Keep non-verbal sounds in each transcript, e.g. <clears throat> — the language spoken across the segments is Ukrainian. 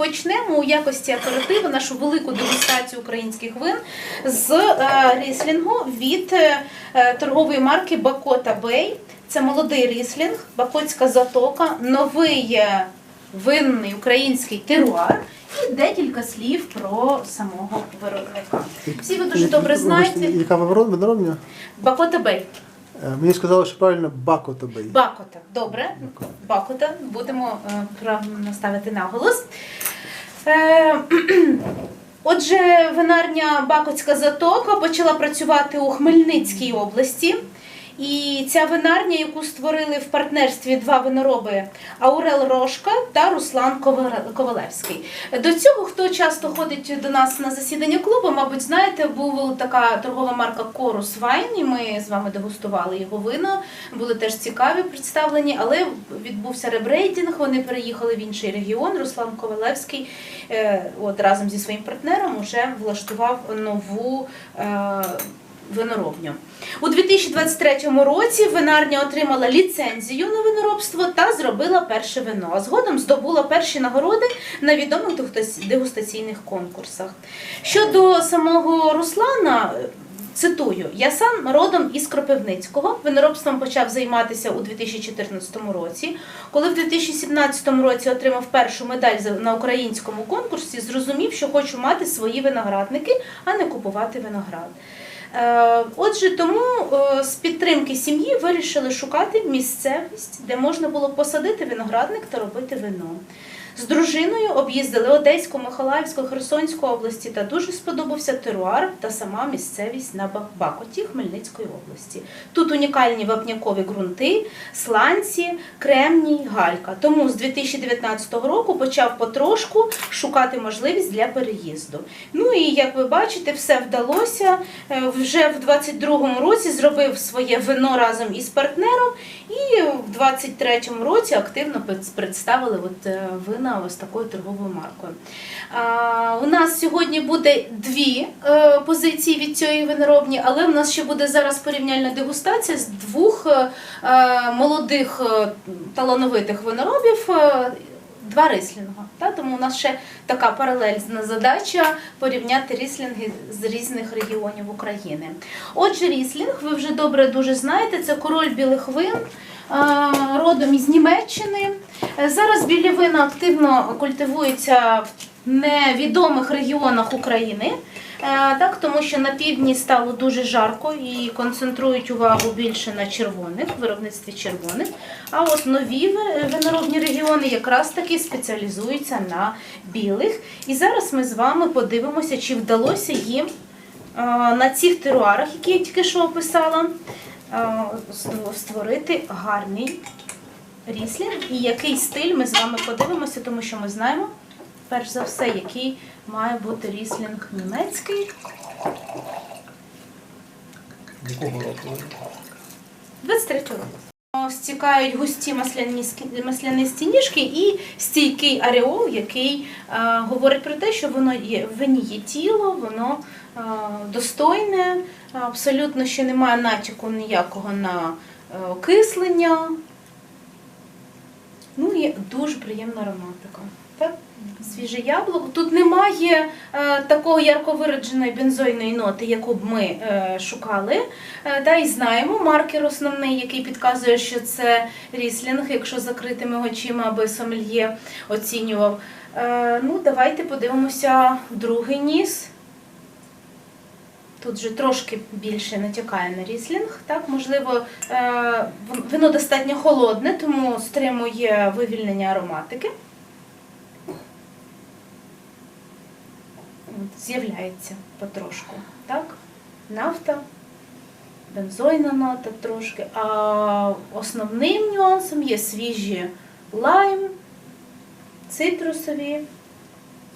почнемо у якості аперитиву нашу велику дегустацію українських вин з е, ріслінгу від е, е, торгової марки Бакота Бей. Це молодий ріслінг, Бакотська затока, новий винний український теруар. І декілька слів про самого виробника. Всі ви дуже добре знаєте. Яка виноробня? Бакота Бей. Е, Мені сказали, що правильно Бакотобей. Бакота. Добре. Бакота. Будемо е, правильно ставити наголос. Е, <clears throat> Отже, винарня Бакотська затока почала працювати у Хмельницькій області. І ця винарня, яку створили в партнерстві два винороби Аурел Рошка та Руслан Ковалевський. До цього, хто часто ходить до нас на засідання клубу, мабуть, знаєте, була така торгова марка Корус Вайн, і ми з вами дегустували його вина. Були теж цікаві представлені, але відбувся ребрейдинг. Вони переїхали в інший регіон. Руслан Ковалевський е, от разом зі своїм партнером вже влаштував нову. Виноробню у 2023 році винарня отримала ліцензію на виноробство та зробила перше вино. А згодом здобула перші нагороди на відомих дегустаційних конкурсах. Щодо самого Руслана, цитую: я сам родом із Кропивницького. Виноробством почав займатися у 2014 році. Коли в 2017 році отримав першу медаль на українському конкурсі, зрозумів, що хочу мати свої виноградники, а не купувати виноград. Е, Отже, тому е, з підтримки сім'ї вирішили шукати місцевість, де можна було посадити виноградник та робити вино. З дружиною об'їздили Одеську, Миколаївську, Херсонську області та дуже сподобався теруар та сама місцевість на Бак- Бакоті Хмельницької області. Тут унікальні вапнякові ґрунти, сланці, кремній, галька. Тому з 2019 року почав потрошку шукати можливість для переїзду. Ну і як ви бачите, все вдалося. Е, Вже в 22-му році зробив своє вино разом із партнером, і в 23-му році активно представили от е, вина ось такою торговою маркою. У нас сьогодні буде дві е, позиції від цієї виноробні, але у нас ще буде зараз порівняльна дегустація з двох е, е, молодих талановитих виноробів. Два рислінга. Та? Тому у нас ще така паралельна задача порівняти ріслінги з різних регіонів України. Отже, ріслінг, ви вже добре дуже знаєте, це король білих вин, родом із Німеччини. Е, Зараз білі вина активно культивуються в невідомих регіонах України. Е, Так, тому що на півдні стало дуже жарко і концентрують увагу більше на червоних, виробництві червоних. А от нові ви- виноробні регіони якраз таки спеціалізуються на білих. І зараз ми з вами подивимося, чи вдалося їм е, на цих теруарах, які я тільки що описала, створити гарний ріслінг. І який стиль ми з вами подивимося, тому що ми знаємо, перш за все, який має бути ріслінг німецький. Якого року? 23 року. Стікають густі масляні стініжки, і стійкий ареол, який е, говорить про те, що воно є в вині є тіло, воно е, достойне, абсолютно ще немає натяку ніякого на е, окислення. Ну і дуже приємна ароматика. Свіже яблуко. Тут немає е, такого ярко вираженої бензойної ноти, яку б ми е, шукали. Е, та й знаємо маркер основний, який підказує, що це ріслінг, якщо закритими очима, аби сомельє оцінював. Е, ну, давайте подивимося другий ніс. Тут вже трошки більше натякає на ріслінг. Так, можливо, е, вино достатньо холодне, тому стримує вивільнення ароматики. З'являється потрошку. Так? Нафта, бензойна нота трошки. А основним нюансом є свіжі лайм, цитрусові,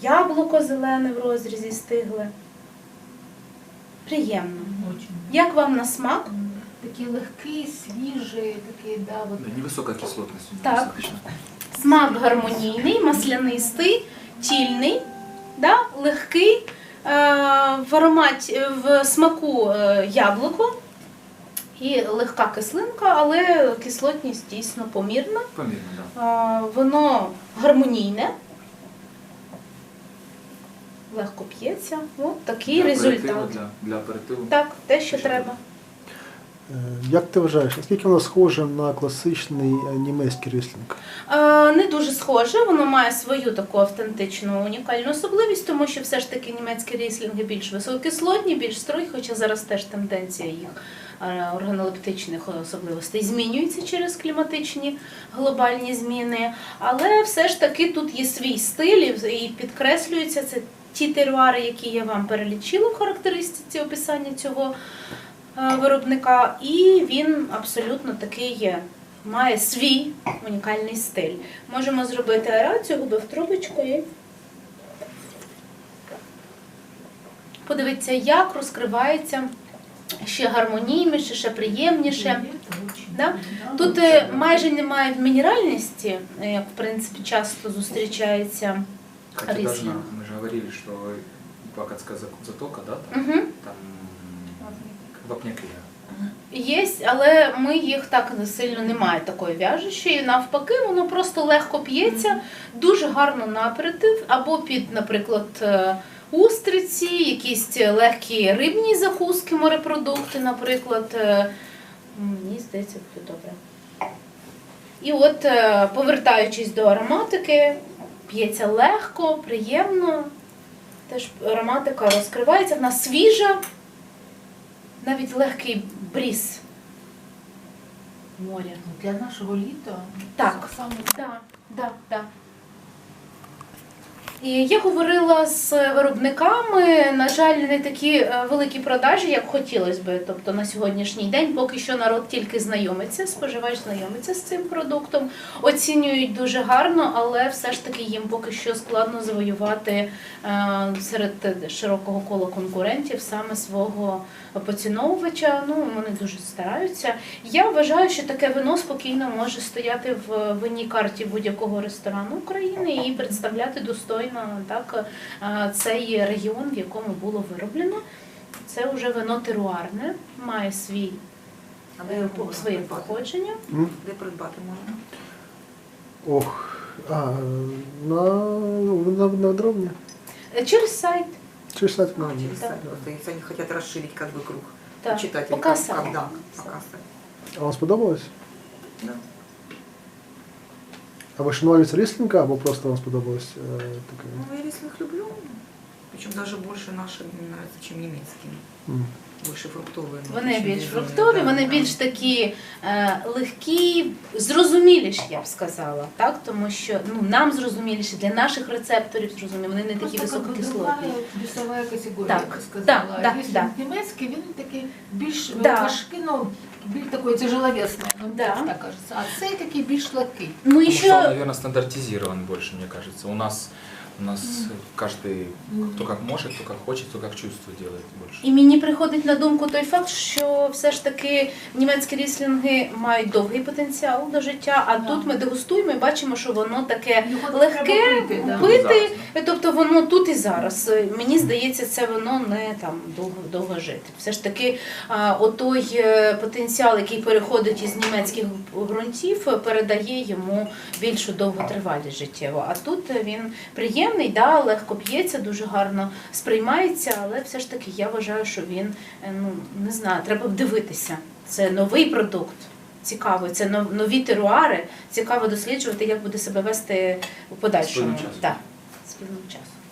яблуко зелене в розрізі стигле. Приємно. Очень. Як вам на смак? Такие легкие, свежие, такие, да, у него Так. достаточно. Смак гармонійний, маслянистий, тільний, да? легкий, е, в ароматі, в смаку е, яблуко і легка кислинка, але кислотність дійсно помірна. Померно, да. Е, Воно гармонійне. Легко п'ється. От такий Для результат. Для, для аперитиву. Так, те, що треба. Е, Як ти вважаєш, наскільки воно схоже на класичний е, німецький ріслінг? Е, Не дуже схоже, воно має свою таку автентичну унікальну особливість, тому що все ж таки німецькі ріслінги більш висококислотні, більш строї, хоча зараз теж тенденція їх органолептичних особливостей змінюється через кліматичні глобальні зміни. Але все ж таки тут є свій стиль і- і підкреслюється це ті теруари, які я вам перелічила в характеристиці описання цього е, виробника, і він абсолютно такий є. Має свій унікальний стиль. Можемо зробити аерацію, губи в трубочку і подивитися, як розкривається ще гармонійніше, ще приємніше. Да? Тут е, майже немає мінеральності, е, як в принципі часто зустрічається. Хотя даже Рислинг. на- мы же говорили, что Бакотская зак- затока, да, там, Угу. там вапняки. Є, але ми їх так сильно немає такої в'яжущої. Навпаки, воно просто легко п'ється, дуже гарно на аперитив, або під, наприклад, е, устриці, якісь легкі рибні закуски, морепродукти, наприклад. Е, Мені здається, буде добре. І от, е, повертаючись до ароматики, п'ється легко, приємно. Теж ароматика розкривається, вона свіжа, навіть легкий бріз моря. Для нашого літа Так. саме Так, так, так. І я говорила з виробниками, на жаль, не такі е, великі продажі, як хотілося би. Тобто на сьогоднішній день поки що народ тільки знайомиться, споживач знайомиться з цим продуктом, оцінюють дуже гарно, але все ж таки їм поки що складно завоювати е, серед широкого кола конкурентів саме свого поціновувача. Ну вони дуже стараються. Я вважаю, що таке вино спокійно може стояти в винній карті будь-якого ресторану України і представляти достойно так е, цей регіон, в якому було вироблено. Це вже вино теруарне, має свій А де е, своє придбати? походження. Де придбати можна? Ох, а, на, на, на дробні? Е, Через сайт. Ж сайт А, на через Да. сайт. Просто если они хотят расширить как бы круг Так. читателей. Пока как, сайт. как, пока сайт. А вам сподобалось? Да. А ви шанувальниця ріслінга або просто вам сподобалось е, таке? Ну, я рислинг люблю. Причем даже больше наши мне нравятся, чем немецкие. М. Больше фруктовые. ноты, Вони чем більш лимонные, фруктові, да, вони да. більш такі е, легкі, зрозуміліші, я б сказала, так? Тому що ну, нам зрозуміліші, для наших рецепторів зрозумілі, вони не такі Просто как бы висококислотні. другая весова категорія, Так, я би сказала. да, да, Якщо да. німецький, він такий більш Да. важкий, ну, більш такий тяжеловесний, ну, Да. так кажется. А цей такий більш легкий. Ну что он, наверное, стандартизирован больше, мне кажется. У нас, у нас каждый, кто как может, кто как хочет, кто как чувствует, делает больше. І мені приходить на думку той факт, що все ж таки німецькі ріслінги мають довгий потенціал до життя, а Да. тут ми дегустуємо і бачимо, що воно таке Його легке, треба пити, да. пити, тобто воно тут і зараз. Мені здається, це воно не там довго довго жити. Все ж таки, а, отой е, потенціал, який переходить із німецьких ґрунтів, передає йому більшу довготривалість життєву. А тут він приємний, да, легко п'ється, дуже гарно сприймається, але все ж таки я вважаю, що він е, ну не знаю, треба дивитися. Це новий продукт. Цікаво, це нові теруари. Цікаво досліджувати, як буде себе вести у подальшому. З певним часу.